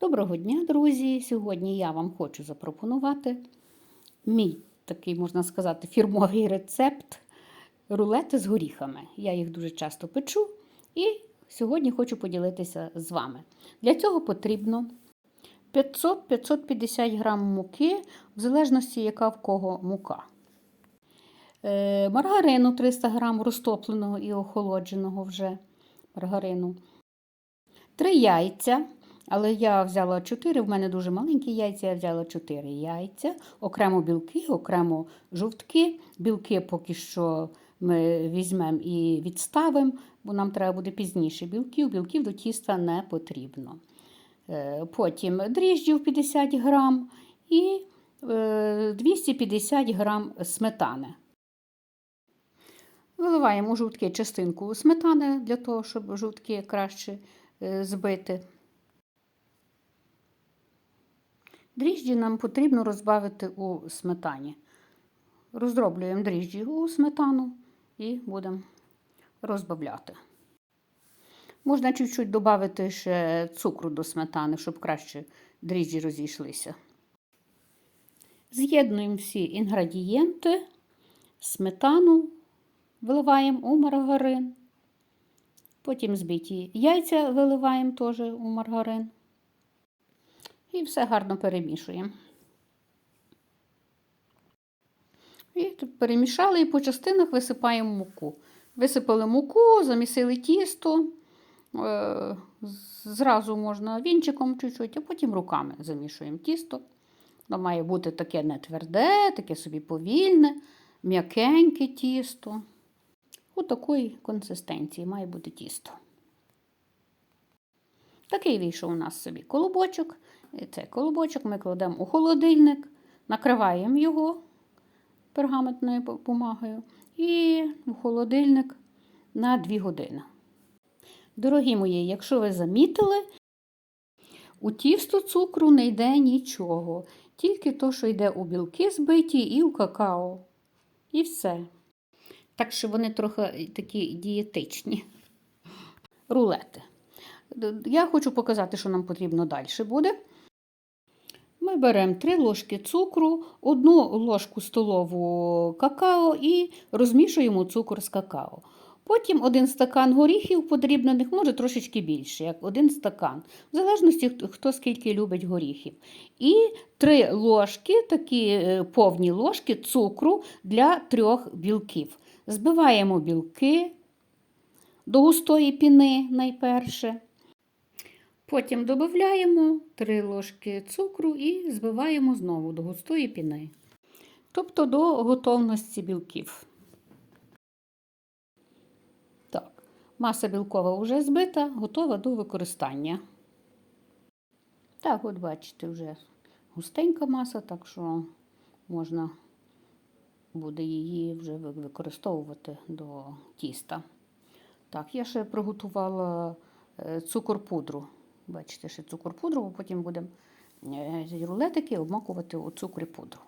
Доброго дня, друзі! Сьогодні я вам хочу запропонувати мій такий, можна сказати, фірмовий рецепт рулети з горіхами. Я їх дуже часто печу і сьогодні хочу поділитися з вами. Для цього потрібно 500-550 грам муки, в залежності, яка в кого мука. Е, Маргарину 300 грам розтопленого і охолодженого вже маргарину. Три яйця. Але я взяла 4, в мене дуже маленькі яйця, я взяла 4 яйця, окремо білки, окремо жовтки. Білки поки що ми візьмемо і відставимо, бо нам треба буде пізніше білків. Білків до тіста не потрібно. Е, Потім дріжджів 50 грам і е, 250 грам сметани. Виливаємо у жовтки частинку сметани для того, щоб жовтки краще е, збити. Дріжджі нам потрібно розбавити у сметані. Роздроблюємо дріжджі у сметану і будемо розбавляти. Можна чуть-чуть додати ще цукру до сметани, щоб краще дріжджі розійшлися. З'єднуємо всі інгредієнти, сметану виливаємо у маргарин. Потім збиті яйця виливаємо теж у маргарин. І все гарно перемішуємо. І тут перемішали і по частинах висипаємо муку. Висипали муку, замісили тісто. Е, Зразу можна вінчиком чуть-чуть, а потім руками замішуємо тісто. Воно має бути таке не тверде, таке собі повільне, м'якеньке тісто. У такої консистенції має бути тісто. Такий вийшов у нас собі колобочок. Цей колобочок ми кладемо у холодильник, накриваємо його пергаментною бумагою і в холодильник на 2 години. Дорогі мої, якщо ви замітили, у тісто цукру не йде нічого, тільки то, що йде у білки збиті і у какао. І все. Так що вони трохи такі дієтичні рулети. Я хочу показати, що нам потрібно далі буде. Ми беремо 3 ложки цукру, одну ложку столову какао і розмішуємо цукор з какао. Потім один стакан горіхів подрібнених, може трошечки більше, як один стакан, в залежності, хто скільки любить горіхів. І 3 ложки, такі е, повні ложки цукру для трьох білків. Збиваємо білки до густої піни найперше. Потім додаємо 3 ложки цукру і збиваємо знову до густої піни. Тобто до готовності білків. Так, маса білкова вже збита, готова до використання. Так, от бачите, вже густенька маса, так що можна буде її вже використовувати до тіста. Так, я ще приготувала е, цукор-пудру. Бачите, ще цукор пудру, а потім будемо е, рулетики обмакувати у цукрі пудру.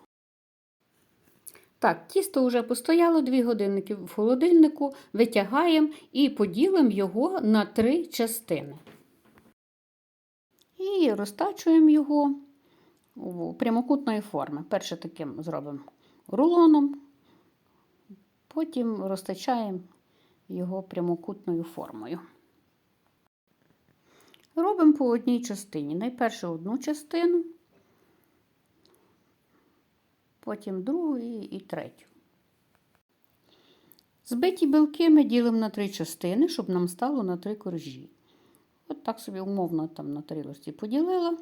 Так, тісто вже постояло 2 годинники в холодильнику, витягаємо і поділимо його на три частини. І розтачуємо його у прямокутної форми. Перше таким зробимо рулоном, потім розтачаємо його прямокутною формою. Робимо по одній частині. Найперше одну частину, потім другу і, третю. Збиті білки ми ділимо на три частини, щоб нам стало на три коржі. От так собі умовно там на тарілості поділила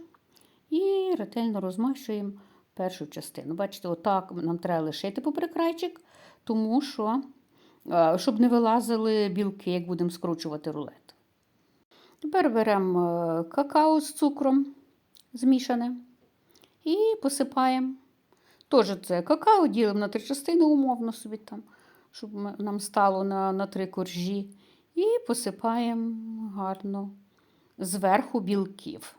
і ретельно розмащуємо першу частину. Бачите, отак нам треба лишити попри крайчик, тому що, щоб не вилазили білки, як будемо скручувати рулет. Тепер беремо е, какао з цукром змішане і посипаємо. Теж це какао ділимо на три частини, умовно собі там, щоб нам стало на, на три коржі. І посипаємо гарно зверху білків.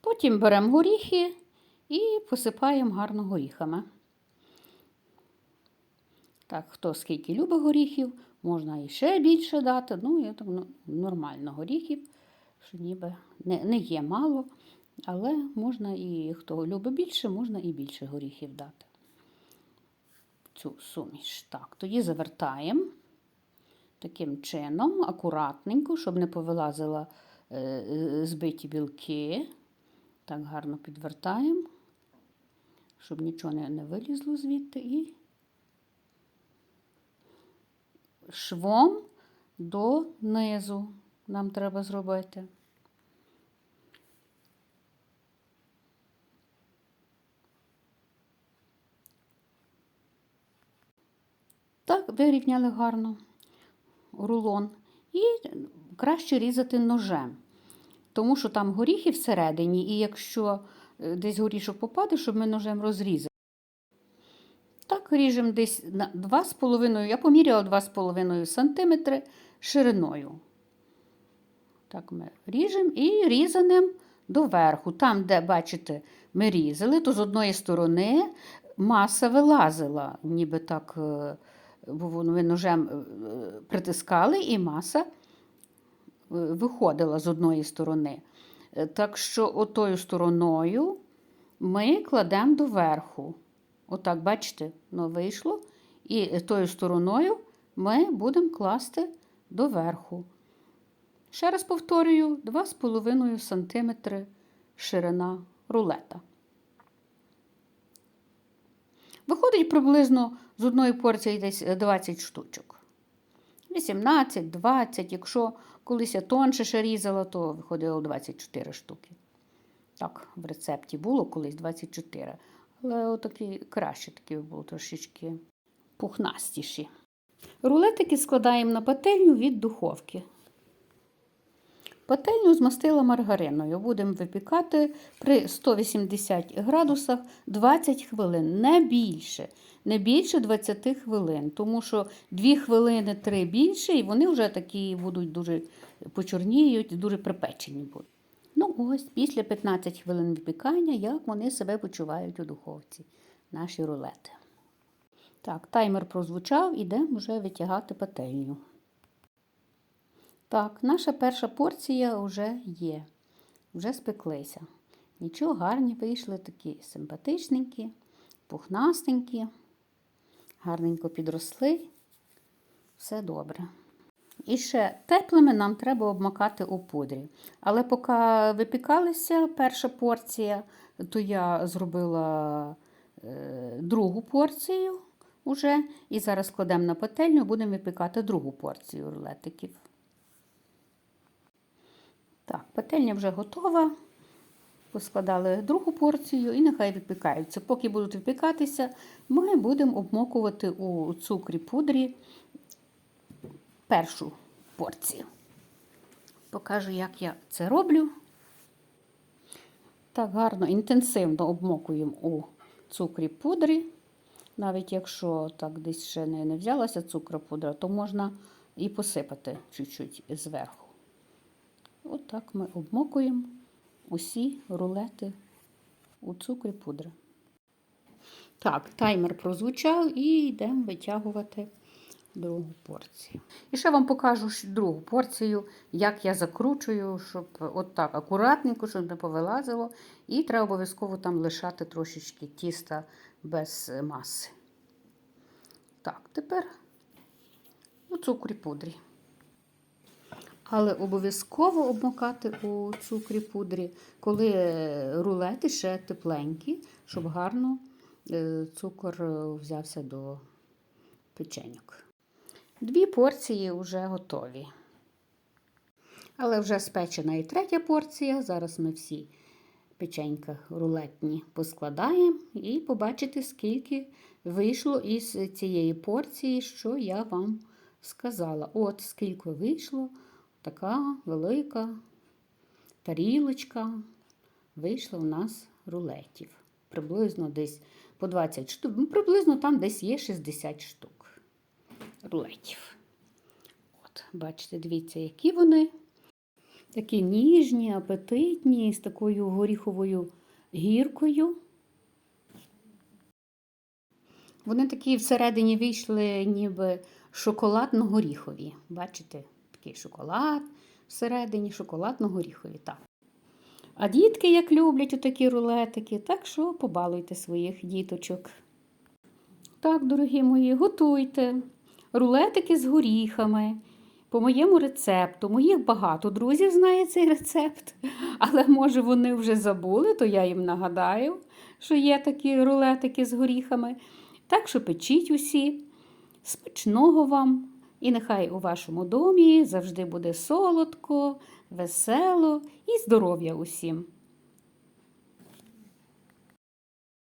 Потім беремо горіхи і посипаємо гарно горіхами. Так, хто скільки любить горіхів, можна і ще більше дати. Ну, я так ну, нормально горіхів, що ніби не, не є мало, але можна і хто любить більше, можна і більше горіхів дати. Цю суміш. Так, тоді завертаємо таким чином, акуратненько, щоб не повилазила е, е, збиті білки. Так гарно підвертаємо, щоб нічого не, не вилізло звідти. І швом до низу нам треба зробити. Так, вирівняли гарно рулон. І краще різати ножем, тому що там горіхи всередині, і якщо е, десь горішок попаде, щоб ми ножем розрізали. Ріжемо десь на 2,5, я поміряла 2,5 см шириною. Так ми ріжемо і різаним доверху. Там, де, бачите, ми різали, то з одної сторони маса вилазила, ніби так, е, бо ми ножем е, притискали, і маса е, виходила з одної сторони. Так що отою стороною ми кладемо доверху. Отак, бачите, воно вийшло. І тою стороною ми будемо класти доверху. Ще раз повторюю, 2,5 см ширина рулета. Виходить приблизно з одної порції десь 20 штучок. 18, 20, якщо колись я тонше ще різала, то виходило 24 штуки. Так, в рецепті було колись 24. Але отакі краще такі було трошечки пухнастіші. Рулетики складаємо на пательню від духовки. Пательню змастила маргариною. Будемо випікати при 180 градусах 20 хвилин, не більше. Не більше 20 хвилин, тому що 2 хвилини 3 більше, і вони вже такі будуть дуже почорніють, дуже припечені будуть. Ну ось, після 15 хвилин випікання, як вони себе почувають у духовці, наші рулети. Так, таймер прозвучав, ідемо вже витягати пательню. Так, наша перша порція вже є, вже спеклися. Нічого, гарні вийшли, такі симпатичненькі, пухнастенькі, гарненько підросли. Все добре. І ще теплими нам треба обмакати у пудрі. Але поки випікалася перша порція, то я зробила е, другу порцію уже. І зараз кладемо на пательню, будемо випікати другу порцію рулетиків. Так, пательня вже готова. Поскладали другу порцію і нехай випікаються. Поки будуть випікатися, ми будемо обмокувати у цукрі пудрі першу порцію. Покажу, як я це роблю. Так гарно, інтенсивно обмокуємо у цукрі пудрі. Навіть якщо так десь ще не, не взялася цукропудра, то можна і посипати чуть-чуть зверху. Отак ми обмокуємо усі рулети у цукрі пудри. Так, таймер прозвучав і йдемо витягувати другу порцію. І ще вам покажу другу порцію, як я закручую, щоб от так акуратненько, щоб не повилазило. І треба обов'язково там лишати трошечки тіста без маси. Так, тепер у цукрі пудрі. Але обов'язково обмокати у цукрі пудрі, коли рулети ще тепленькі, щоб гарно е, цукор взявся до печеньок. Дві порції вже готові. Але вже спечена і третя порція. Зараз ми всі печенька рулетні поскладаємо і побачите, скільки вийшло із цієї порції, що я вам сказала. От скільки вийшло, така велика тарілочка вийшла у нас рулетів. Приблизно десь по 20 штук, ну, приблизно там десь є 60 штук рулетів. От, бачите, дивіться, які вони. Такі ніжні, апетитні, з такою горіховою гіркою. Вони такі всередині вийшли, ніби шоколадно-горіхові. Бачите, такий шоколад, всередині шоколадно-горіхові. Так. А дітки як люблять такі рулетики, так що побалуйте своїх діточок. Так, дорогі мої, готуйте рулетики з горіхами. По моєму рецепту. Моїх багато друзів знає цей рецепт, але може вони вже забули, то я їм нагадаю, що є такі рулетики з горіхами. Так що печіть усі. Смачного вам! І нехай у вашому домі завжди буде солодко, весело і здоров'я усім.